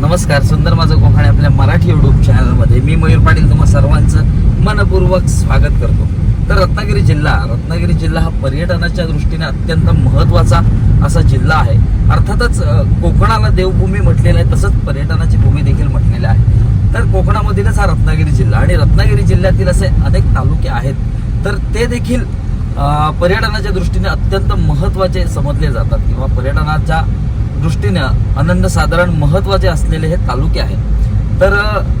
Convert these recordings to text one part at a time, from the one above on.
नमस्कार सुंदर माझं कोकणे आपल्या मराठी युट्यूब चॅनलमध्ये मी मयूर पाटील तुम्हा सर्वांचं मनपूर्वक स्वागत करतो. तर रत्नागिरी जिल्हा रत्नागिरी जिल्हा हा पर्यटनाच्या दृष्टीने अत्यंत महत्त्वाचा असा जिल्हा आहे. अर्थातच कोकणाला देवभूमी म्हटलेलं आहे तसंच पर्यटनाची भूमी देखील म्हटलेली आहे. तर कोकणामधीलच हा रत्नागिरी जिल्हा आणि रत्नागिरी जिल्ह्यातील असे अनेक तालुके आहेत. तर ते देखील पर्यटनाच्या दृष्टीने अत्यंत महत्त्वाचे समजले जातात किंवा पर्यटनाच्या दृष्टीनं अनन्यसाधारण महत्त्वाचे असलेले हे तालुके आहेत. तर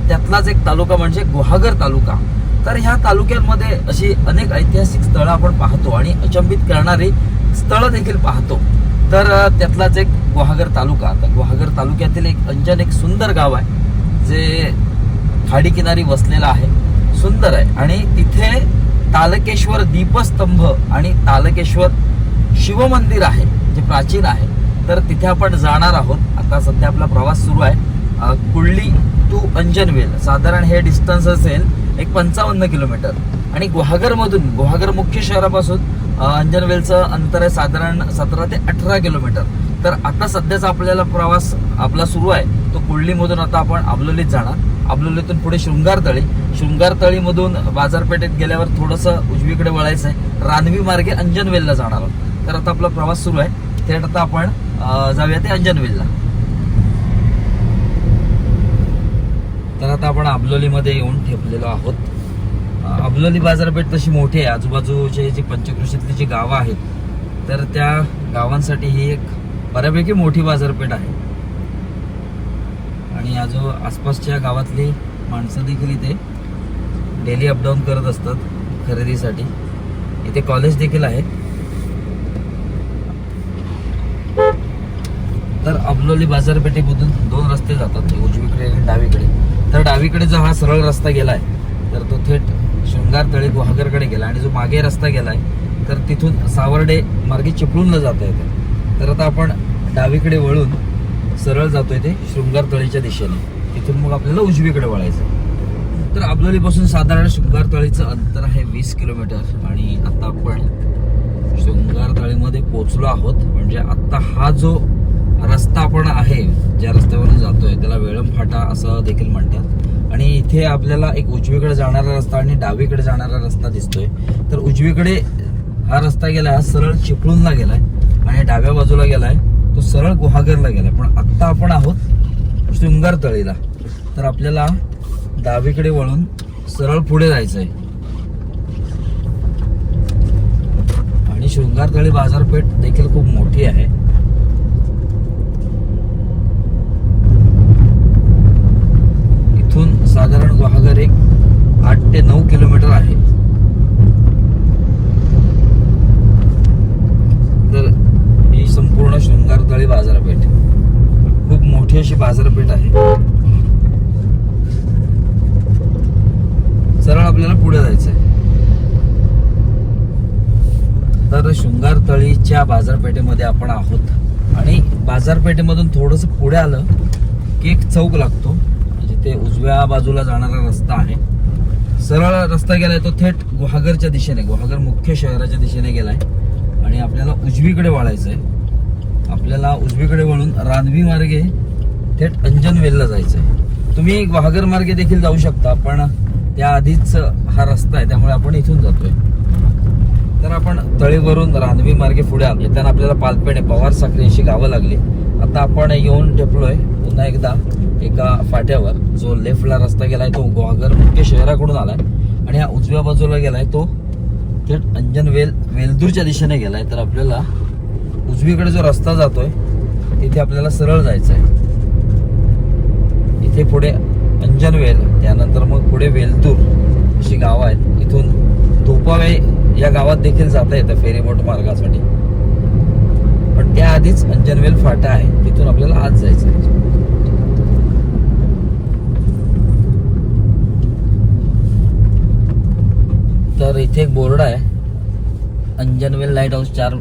त्यातलाच एक तालुका म्हणजे गुहागर तालुका. तर ह्या तालुक्यांमध्ये अशी अनेक ऐतिहासिक स्थळं आपण पाहतो आणि अचंबित करणारी स्थळं देखील पाहतो. तर त्यातलाच एक गुहागर तालुका. तर गुहागर तालुक्यातील एक अंजन एक सुंदर गाव आहे जे खाडीकिनारी वसलेलं आहे. सुंदर आहे. आणि तिथे तालकेश्वर दीपस्तंभ आणि तालकेश्वर शिवमंदिर आहे जे प्राचीन आहे. तर तिथे आपण जाणार आहोत. आता सध्या आपला प्रवास सुरू आहे. अ, कुर्ली टू अंजनवेल. साधारण हे डिस्टन्स असेल एक पंचावन्न किलोमीटर. आणि गुहागरमधून गुहागर मुख्य शहरापासून अंजनवेलचं अंतर आहे साधारण सतरा ते अठरा किलोमीटर. तर आता सध्याचा आपल्याला प्रवास आपला सुरू आहे. तो कुर्लीमधून आता आपण आबलोलीत जाणार. आबलोलीतून पुढे शृंगारतळी. शृंगारतळीमधून बाजारपेठेत गेल्यावर थोडंसं उजवीकडे वळायचं आहे रानवी मार्गे अंजनवेलला जाणार आहोत. तर आता आपला प्रवास सुरू आहे. थेट आता आपण जाऊया ते अंजनवेलला. तर आता आपण आबलोलीमध्ये येऊन ठेपलेलो आहोत. अबलोली आबलोली बाजारपेठ तशी मोठी आहे. आजूबाजूचे जी पंचकृषीतली जी गावं आहेत तर त्या गावांसाठी ही एक बऱ्यापैकी मोठी बाजारपेठ आहे. आणि आजू आसपासच्या गावातली माणसं देखील इथे डेली अपडाऊन करत असतात खरेदीसाठी. इथे कॉलेज देखील आहे तर अबलोली बाजारपेठेमधून दोन रस्ते जातात म्हणजे उजवीकडे आणि डावीकडे. तर डावीकडे जो हा सरळ रस्ता गेलाय तर तो थेट शृंगार गुहागरकडे गेला आणि जो मागे रस्ता गेलाय तर तिथून सावर्डे मार्गे चिपळूणला जाता येते. तर आता आपण डावीकडे वळून सरळ जातोय ते शृंगार तळीच्या दिशेने. तिथून मग आपल्याला उजवीकडे वळायचं. तर अबलोलीपासून साधारण शृंगार तळीचं अंतर आहे वीस किलोमीटर आणि आता आपण शृंगार तळीमध्ये आहोत. म्हणजे आता हा जो रस्ता आपण आहे ज्या रस्त्यावरून जातोय त्याला वेळम फाटा असं देखील म्हणतात. आणि इथे आपल्याला एक उजवीकडे जाणारा रस्ता आणि डावीकडे जाणारा रस्ता दिसतोय. तर उजवीकडे हा रस्ता गेला हा सरळ चिपळूणला गेलाय आणि डाव्या बाजूला गेलाय तो सरळ गुहागरला गेलाय. पण आत्ता आपण आहोत शृंगार तळीला तर आपल्याला डावीकडे वळून सरळ पुढे जायचंय. आणि शृंगारतळी बाजारपेठ देखील खूप मोठी आहे इथून साधारण गुहागर एक आठ ते नऊ किलोमीटर आहे. तर ही संपूर्ण शृंगारतळी बाजारपेठ. खूप मोठी अशी बाजारपेठ आहे. सरळ आपल्याला पुढे जायचंय. तर शृंगारतळीच्या बाजारपेठेमध्ये आपण आहोत. आणि बाजारपेठेमधून थोडस पुढे आलं की एक चौक लागतो. ते उजव्या बाजूला जाणारा रस्ता आहे. सरळ रस्ता गेलाय तो थेट गुहागरच्या दिशेने गुहागर मुख्य शहराच्या दिशेने गेलाय. आणि आपल्याला उजवीकडे वळायचंय. आपल्याला उजवीकडे वळून रानवी मार्गे थेट अंजनवेलला जायचंय. तुम्ही गुहागर मार्गे देखील जाऊ शकता पण त्या आधीच हा रस्ता आहे त्यामुळे आपण इथून जातोय. तर आपण तळीवरून रानवी मार्गे पुढे आले त्यांना आपल्याला पालपेणे पवार साखरेंशी अशी गावं लागली. आता आपण येऊन ठेपलोय. पुन्हा एकदा एका फाट्यावर. जो लेफ्टला रस्ता गेलाय तो ग्वागर मुख्य शहराकडून आलाय. आणि हा उजव्या बाजूला गेलाय तो थेट अंजनवेल वेलदूरच्या दिशेने गेलाय. तर आपल्याला उजवीकडे जो रस्ता जातोय तिथे आपल्याला सरळ जायचं आहे इथे पुढे अंजनवेल त्यानंतर मग पुढे वेलतूर अशी गावं आहेत. इथून धोपावे या गावात देखील जाता येतं फेरीबोट मार्गासाठी. पण त्याआधीच अंजनवेल फाटा आहे. तिथून आपल्याला आज जायचं आहे तर इथे एक बोर्ड आहे. अंजनवेल लाइट हाऊस चार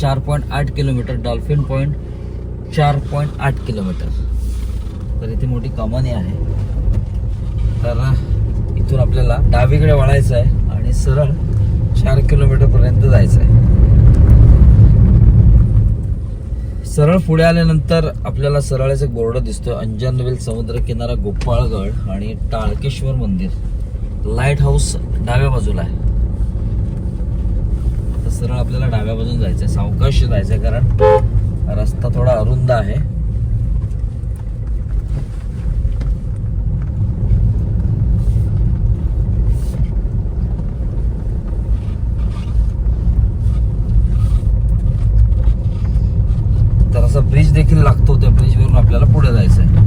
चार पॉईंट आठ किलोमीटर डॉल्फिन पॉईंट चार पॉईंट आठ किलोमीटर. तर इथे मोठी कमानी आहे. तर इथून आपल्याला डावीकडे वळायचं आहे आणि सरळ चार किलोमीटरपर्यंत जायचं आहे सरळ पुढे आल्यानंतर आपल्याला सरळच एक बोर्ड दिसतोय. अंजनवेल समुद्र किनारा गोपाळगड आणि टाळकेश्वर मंदिर. लाइट हाऊस डाव्या बाजूला आहे. तर सरळ आपल्याला डाव्या बाजून जायचंय. सावकाश जायचंय कारण रस्ता थोडा अरुंद आहे तर असा ब्रिज देखील लागतो त्या ब्रिज वरून आपल्याला पुढे जायचं आहे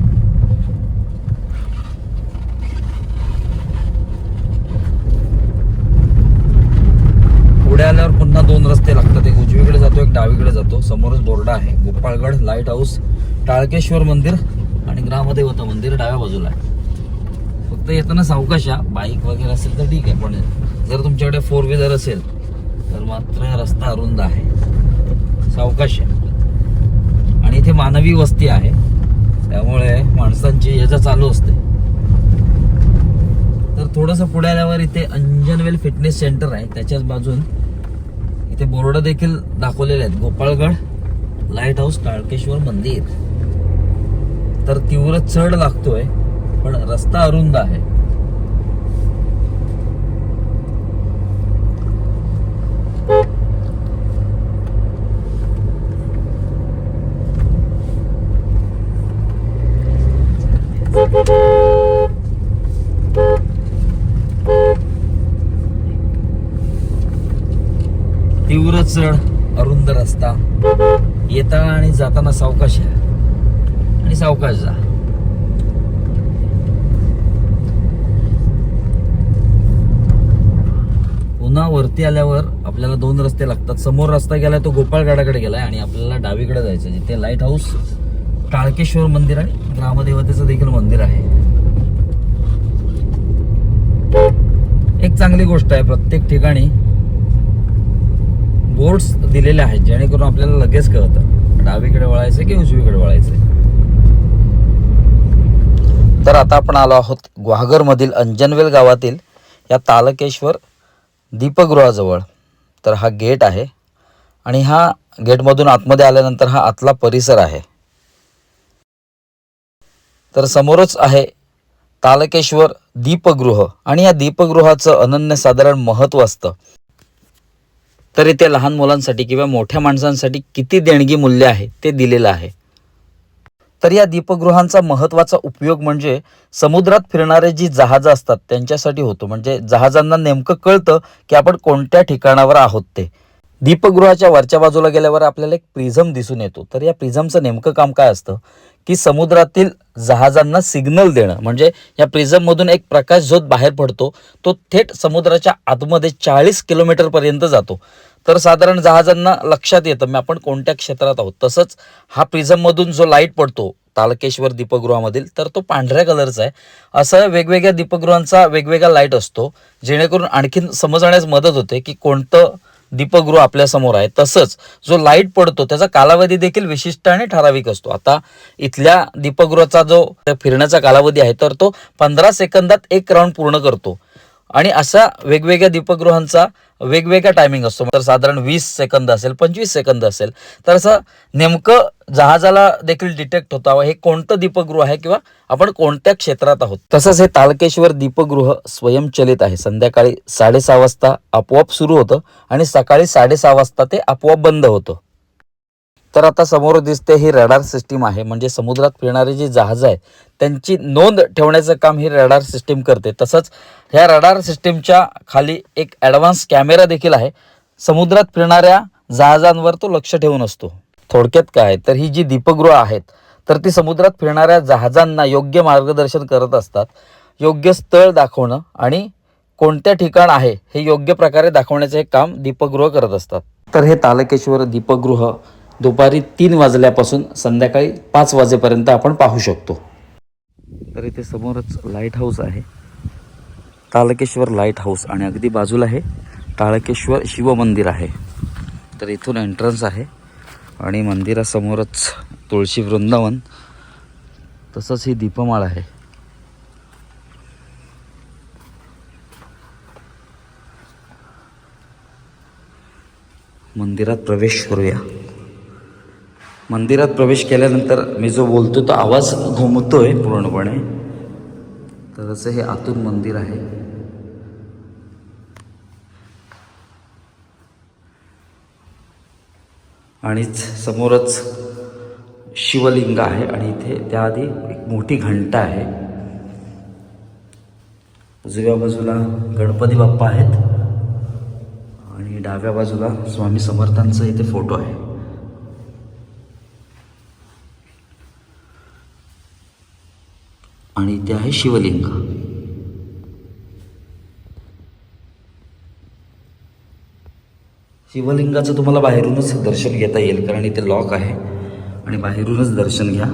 पुढे आल्यावर पुन्हा दोन रस्ते लागतात एक उजवीकडे जातो एक डावीकडे जातो समोरच बोर्ड आहे गोपाळगड लाइट हाऊस काळकेश्वर मंदिर आणि ग्रामदेवता मंदिर डाव्या बाजूला आहे. फक्त येताना सावकाश या. बाईक वगैरे असेल तर ठीक आहे पण जर तुमच्याकडे फोर व्हीलर असेल तर मात्र रस्ता अरुंद आहे. सावकाश आहे. आणि इथे मानवी वस्ती आहे. त्यामुळे माणसांची यजा चालू असते. तर थोडंसं पुढे आल्यावर इथे अंजनवेल फिटनेस सेंटर आहे. त्याच्याच बाजून इथे बोर्ड देखील दाखवलेले आहेत. गोपाळगड लाइट हाऊस काळकेश्वर मंदिर. तर तीव्र चढ लागतोय पण रस्ता अरुंद आहे. तीव्र चढ अरुंद रस्ता. येताना आणि जाताना सावकाश आहे. आणि सावकाश जा. पुन्हा वरती आल्यावर आपल्याला दोन रस्ते लागतात. समोर रस्ता गेलाय तो गोपाळगडाकडे गेलाय आणि आपल्याला डावीकडे जायचं जिथे लाइट हाऊस टाळकेश्वर मंदिर आणि ग्रामदेवतेचं देखील मंदिर आहे. एक चांगली गोष्ट आहे प्रत्येक ठिकाणी बोर्ड्स दिलेले आहेत जेणेकरून आपल्याला लगेच कळतं डावीकडे वळायचं की उजवीकडे वळायचं तर आता आपण आलो आहोत गुहागर अंजनवेल गावातील या तालकेश्वर दीपगृहाजवळ. तर हा गेट आहे आणि हा गेटमधून आतमध्ये आल्यानंतर हा आतला परिसर आहे. तर समोरच आहे तालकेश्वर दीपगृह आणि या दीपगृहाचं अनन्यसाधारण महत्त्व असतं. तर इथे लहान मुलांसाठी किंवा मोठ्या माणसांसाठी किती देणगी मूल्य आहे ते दिलेलं आहे. तर या दीपगृहांचा महत्त्वाचा उपयोग म्हणजे समुद्रात फिरणारे जी जहाजं असतात त्यांच्यासाठी होतो. म्हणजे जहाजांना नेमकं कळतं की आपण कोणत्या ठिकाणावर आहोत ते. दीपगृहाच्या वरच्या बाजूला गेल्यावर आपल्याला एक प्रिझम दिसून येतो. तर या प्रिझमचं नेमकं काम काय असतं? की समुद्रातील जहाजांना सिग्नल देणं. म्हणजे या प्रिझममधून एक प्रकाश झोत बाहेर पडतो तो थेट समुद्राच्या आतमध्ये चाळीस किलोमीटरपर्यंत जातो. तर साधारण जहाजांना लक्षात येतं मी आपण कोणत्या क्षेत्रात आहोत? तसंच हा प्रिझममधून जो लाइट पडतो तालकेश्वर दीपगृहामधील तर तो पांढऱ्या कलरचा आहे. असं वेगवेगळ्या दीपगृहांचा वेगवेगळा लाइट असतो जेणेकरून आणखीन समजण्यास मदत होते की कोणतं दीपगृह आपल्यासमोर आहे. तसंच जो लाइट पडतो त्याचा कालावधी देखील विशिष्ट आणि ठराविक असतो. आता इथल्या दीपगृहाचा जो फिरण्याचा कालावधी आहे तर तो पंधरा सेकंदात एक राऊंड पूर्ण करतो. आणि अशा वेगवेगळ्या दीपगृहांचा वेगवेगळा टायमिंग असतो. तर साधारण वीस सेकंद असेल पंचवीस सेकंद असेल तर असं नेमकं जहाजाला देखील डिटेक्ट होतं हे कोणतं दीपगृह आहे किंवा आपण कोणत्या क्षेत्रात आहोत? तसंच हे तालकेश्वर दीपगृह स्वयंचलित आहे. संध्याकाळी साडेसहा वाजता आपोआप सुरू होतं आणि सकाळी साडेसहा वाजता ते आपोआप बंद होतं. तर आता समोर दिसते ही रडार सिस्टीम आहे. म्हणजे समुद्रात फिरणारी जी जहाजं आहेत त्यांची नोंद ठेवण्याचं काम ही रडार सिस्टीम करते. तसंच ह्या रडार सिस्टीमच्या खाली एक ॲडव्हान्स कॅमेरा देखील आहे. समुद्रात फिरणाऱ्या जहाजांवर तो लक्ष ठेवून असतो. थोडक्यात काय? तर ही जी दीपगृह आहेत तर ती समुद्रात फिरणाऱ्या जहाजांना योग्य मार्गदर्शन करत असतात. योग्य स्थळ दाखवणं आणि कोणत्या ठिकाण आहे हे योग्य प्रकारे दाखवण्याचं हे काम दीपगृह करत असतात. तर हे तालकेश्वर दीपगृह दुपारी तीन वाजल्यापासून संध्याकाळी पाच वाजेपर्यंत आपण पाहू शकतो. तर इथे समोरच लाइट हाऊस आहे. तालकेश्वर लाइट हाऊस आणि अगदी बाजूला आहे. ताळकेश्वर शिवमंदिर आहे. तर इथून एंट्रन्स आहे. आणि मंदिरासमोरच तुळशी वृंदावन. तसंच ही दीपमाळ आहे. मंदिरात प्रवेश करूया. मंदिरात प्रवेश केल्यानंतर मी जो बोलतो तो आवाज घुमतो आहे पूर्णपणे. तर असं हे आतून मंदिर आहे. आणिच समोरच शिवलिंग आहे आणि इथे त्याआधी एक मोठी घंटा आहे. उजव्या बाजूला गणपती बाप्पा आहेत. आणि डाव्या बाजूला स्वामी समर्थांचा इथे फोटो आहे. आणि ते आहे शिवलिंग. शिवलिंगाचं तुम्हाला बाहेरूनच दर्शन घेता येईल कारण इथे लॉक आहे. आणि बाहेरूनच दर्शन घ्या.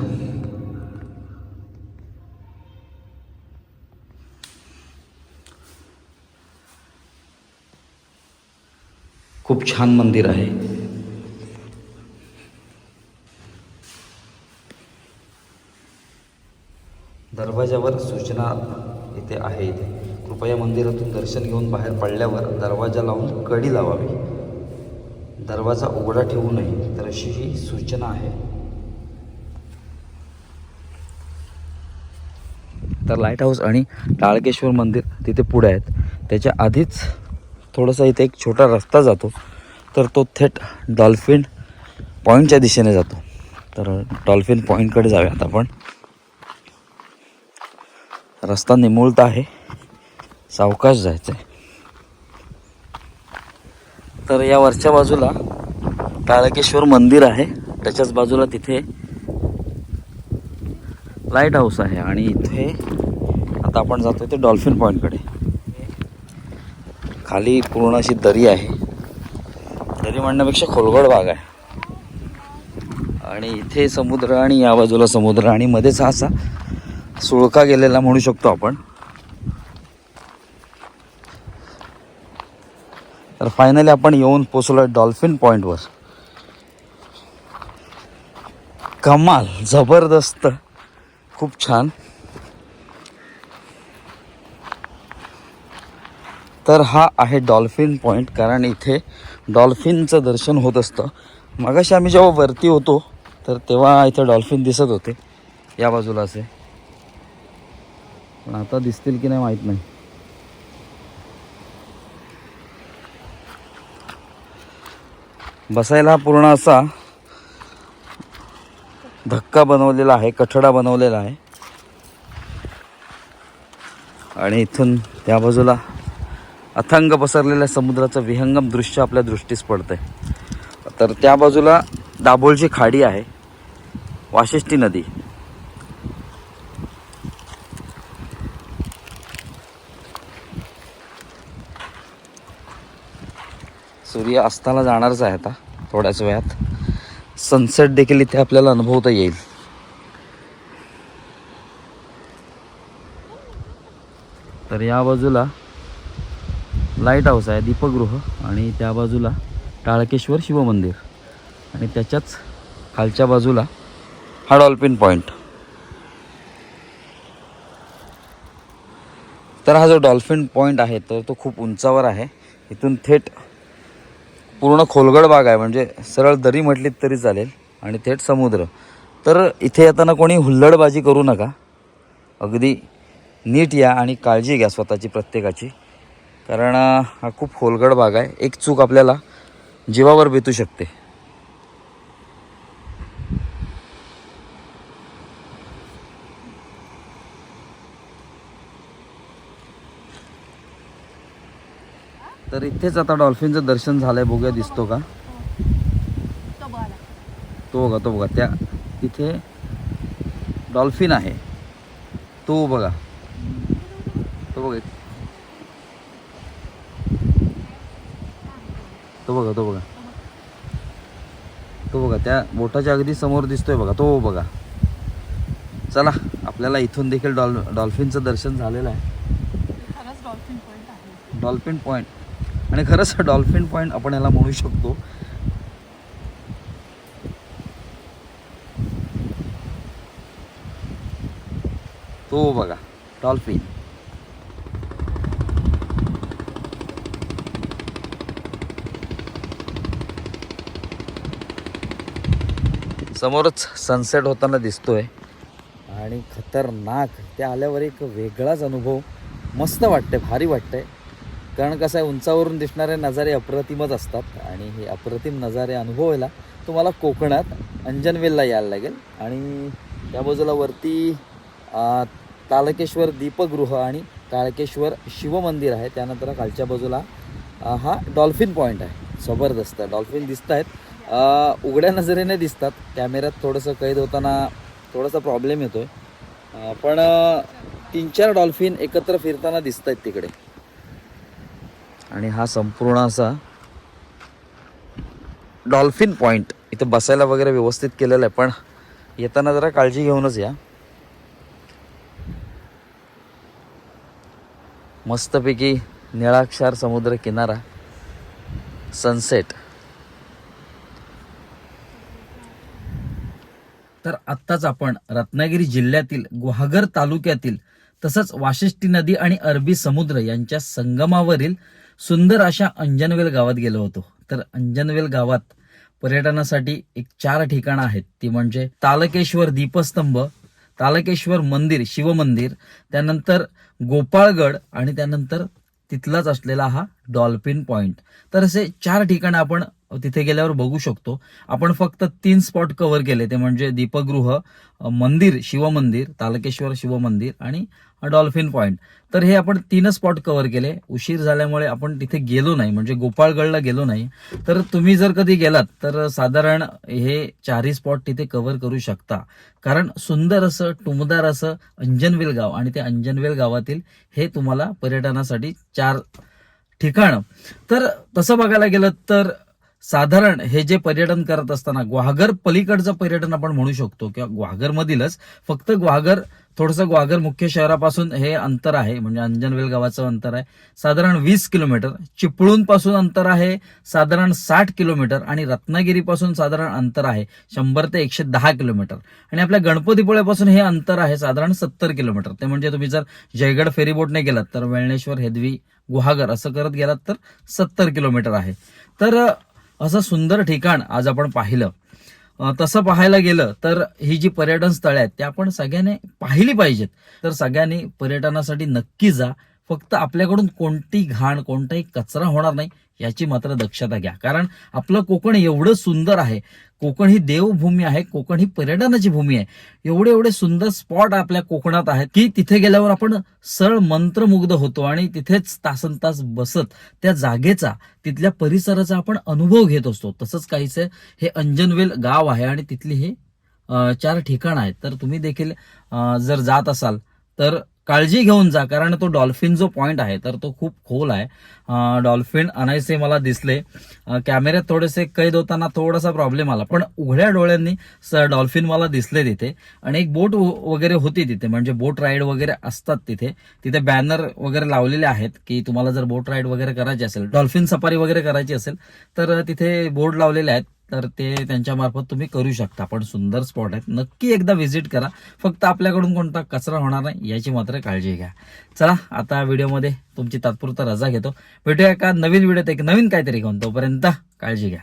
खूप छान मंदिर आहे. दरवाजावर सूचना इथे आहे इथे. कृपया मंदिरातून दर्शन घेऊन बाहेर पडल्यावर दरवाजा लावून कडी लावावी. दरवाजा उघडा ठेवू नये तर अशी ही सूचना आहे. तर लाइट हाऊस आणि टाळकेश्वर मंदिर तिथे पुढे आहेत. त्याच्या आधीच थोडासा इथे एक छोटा रस्ता जातो. तर तो थेट डॉल्फिन पॉईंटच्या दिशेने जातो. तर डॉल्फिन पॉईंटकडे जाऊयात आपण. रस्ता निमुळता आहे. सावकाश जायचं आहे तर या वरच्या बाजूला काळकेश्वर मंदिर आहे. त्याच्याच बाजूला तिथे लाइट हाऊस आहे आणि इथे आता आपण जातो ते डॉल्फिन पॉईंटकडे खाली पूर्ण अशी दरी आहे. दरी म्हणण्यापेक्षा खोलगड भाग आहे. आणि इथे समुद्र आणि या बाजूला समुद्र आणि मध्येच हा असा सुळका गेलेला म्हणू शकतो आपण. तर फायनली आपण येऊन पोचलो डॉल्फिन पॉईंटवर कमाल जबरदस्त. खूप छान. तर हा आहे डॉल्फिन पॉईंट कारण इथे डॉल्फिनचं दर्शन होत असतं. मगाशी आम्ही जेव्हा वरती होतो तर तेव्हा इथे डॉल्फिन दिसत होते. या बाजूला असे. पण आता दिसतील की नाही माहीत नाही. बसायला पूर्ण असा धक्का बनवलेला आहे कठडा बनवलेला आहे. आणि इथून त्या बाजूला अथांग पसरलेल्या समुद्राचं विहंगम दृश्य आपल्या दृष्टीस पडतंय. तर त्या बाजूला दाभोळची खाडी आहे वाशिष्ठी नदी. सूर्य अस्ताला जाणारच आहे आता थोड्याच वेळात. सनसेट देखील इथे आपल्याला अनुभवता येईल. तर या बाजूला लाइट हाऊस आहे दीपगृह आणि त्या बाजूला टाळकेश्वर शिवमंदिर. आणि त्याच्याच खालच्या बाजूला हा डॉल्फिन पॉईंट तर हा जो डॉल्फिन पॉईंट आहे तर तो खूप उंचावर आहे. इथून थेट पूर्ण खोलगड भाग आहे म्हणजे सरळ दरी म्हटलीत तरी चालेल आणि थेट समुद्र. तर इथे येताना कोणी हुल्लडबाजी करू नका. अगदी नीट या आणि काळजी घ्या स्वतःची प्रत्येकाची. कारण हा खूप खोलगड भाग आहे. एक चूक आपल्याला जीवावर बेतू शकते. तर इथेच आता डॉल्फिनचं दर्शन झालंय बघूया दिसतो का? तो बघा तो बघा त्या तिथे डॉल्फिन आहे. तो बघा. तो बघा तो बघा तो बघा. तो बघा त्या बोटाच्या अगदी समोर दिसतोय बघा तो बघा. चला आपल्याला इथून देखील डॉल डॉल्फिनचं दर्शन झालेलं आहे. डॉल्फिन पॉईंट आणि खरंच डॉल्फिन पॉईंट आपण याला म्हणू शकतो. तो बघा डॉल्फिन. समोरच सनसेट होताना दिसतोय. आणि खतरनाक ते आल्यावर एक वेगळाच अनुभव. मस्त वाटते भारी वाटतंय. कारण कसं आहे उंचावरून दिसणारे नजारे अप्रतिमच असतात आणि हे अप्रतिम नजारे अनुभवायला तुम्हाला कोकणात अंजनवेलला यायला लागेल. आणि त्या बाजूला वरती तालकेश्वर दीपगृह आणि ताळकेश्वर शिवमंदिर आहे. त्यानंतर खालच्या बाजूला हा डॉल्फिन पॉईंट आहे. जबरदस्त डॉल्फिन दिसत आहेत उघड्या नजरेने दिसतात. कॅमेऱ्यात थोडंसं कैद होताना थोडासा प्रॉब्लेम येतो आहे पण तीन चार डॉल्फिन एकत्र फिरताना दिसत आहेत तिकडे. आणि हा संपूर्ण असा डॉल्फिन पॉईंट इथं बसायला वगैरे व्यवस्थित केलेलं आहे पण येताना जरा काळजी घेऊनच या. मस्तपैकी निळाक्षार समुद्र किनारा सनसेट तर आत्ताच आपण रत्नागिरी जिल्ह्यातील गुहागर तालुक्यातील तसंच वाशिष्ठी नदी आणि अरबी समुद्र यांच्या संगमावरील सुंदर अशा अंजनवेल गावात गेलो होतो. तर अंजनवेल गावात पर्यटनासाठी एक चार ठिकाणं आहेत. ती म्हणजे तालकेश्वर दीपस्तंभ तालकेश्वर मंदिर शिवमंदिर त्यानंतर गोपाळगड आणि त्यानंतर तिथलाच असलेला हा डॉल्फिन पॉइंट. तर असे चार ठिकाणं आपण तिथे गेल्यावर बघू शकतो. आपण फक्त तीन स्पॉट कव्हर केले. ते म्हणजे दीपगृह मंदिर शिवमंदिर तालकेश्वर शिवमंदिर आणि डॉल्फिन पॉईंट तर हे आपण तीनच स्पॉट कव्हर केले. उशीर झाल्यामुळे आपण तिथे गेलो नाही. म्हणजे गोपाळगडला गेलो नाही. तर तुम्ही जर कधी गेलात तर साधारण हे चारही स्पॉट तिथे कव्हर करू शकता. कारण सुंदर असं टुमदार असं अंजनवेल गाव आणि ते अंजनवेल गावातील हे तुम्हाला पर्यटनासाठी चार ठिकाण. तर तसं बघायला गेलं तर साधारण हे जे पर्यटन करत असताना ग्वाघर पलीकडचं पर्यटन आपण म्हणू शकतो किंवा ग्वागरमधीलच फक्त ग्वाघर थोडंसं ग्वाघर मुख्य शहरापासून हे अंतर आहे म्हणजे अंजनवेल गावाचं अंतर आहे. साधारण वीस किलोमीटर. चिपळूणपासून अंतर आहे साधारण साठ किलोमीटर. आणि रत्नागिरीपासून साधारण अंतर आहे शंभर ते एकशे दहा किलोमीटर. आणि आपल्या गणपतीपुळ्यापासून हे अंतर आहे साधारण सत्तर किलोमीटर. ते म्हणजे तुम्ही जर जयगड फेरीबोटने गेलात तर वेळणेश्वर हेदवी गुहागर असं करत गेलात तर सत्तर किलोमीटर आहे. तर असं सुंदर ठिकाण आज आपण पाहिलं. तसं पाहायला गेलं तर ही जी पर्यटन स्थळे आहेत त्या आपण सगळ्यांनी पाहिली पाहिजेत. तर सगळ्यांनी पर्यटनासाठी नक्की जा. फक्त आपल्याकडून कोणती घाण कोणताही कचरा होणार नाही याची मात्र दक्षता घ्या. कारण आपलं कोकण एवढं सुंदर आहे कोकण ही देवभूमी आहे कोकण ही पर्यटनाची भूमी आहे. एवढे एवढे सुंदर स्पॉट आपल्या कोकणात आहेत की तिथे गेल्यावर आपण सरळ मंत्रमुग्ध होतो आणि तिथेच तासन तास बसत त्या जागेचा तिथल्या परिसराचा आपण अनुभव घेत असतो. तसंच काहीच हे अंजनवेल गाव आहे आणि तिथली हे चार ठिकाण आहेत. तर तुम्ही देखील जर जात असाल तर काळजी घेऊन जा कारण तो डॉल्फिन जो पॉइंट आहे तर तो खूप खोल आहे. डॉल्फिन आणायचे मला दिसले. कॅमेऱ्यात थोडेसे कैद होताना थोडासा प्रॉब्लेम आला पण उघड्या डोळ्यांनी स- डॉल्फिन मला दिसले तिथे. आणि एक बोट वगैरे होती तिथे म्हणजे बोट राईड वगैरे असतात तिथे. तिथे बॅनर वगैरे लावलेले आहेत की तुम्हाला जर बोट राईड वगैरे करायची असेल डॉल्फिन सफारी वगैरे करायची असेल तर तिथे बोर्ड लावलेले आहेत. तर ते त्यांच्यामार्फत तुम्ही करू शकता. पण सुंदर स्पॉट आहेत. नक्की एकदा व्हिजिट करा. फक्त आपल्याकडून कोणता कचरा होणार नाही याची मात्र काळजी घ्या. चला आता व्हिडिओमध्ये तुमची तात्पुरता रजा घेतो. भेटूया का नवीन व्हिडिओत. एक नवीन काहीतरी घेऊन. तोपर्यंत काळजी घ्या.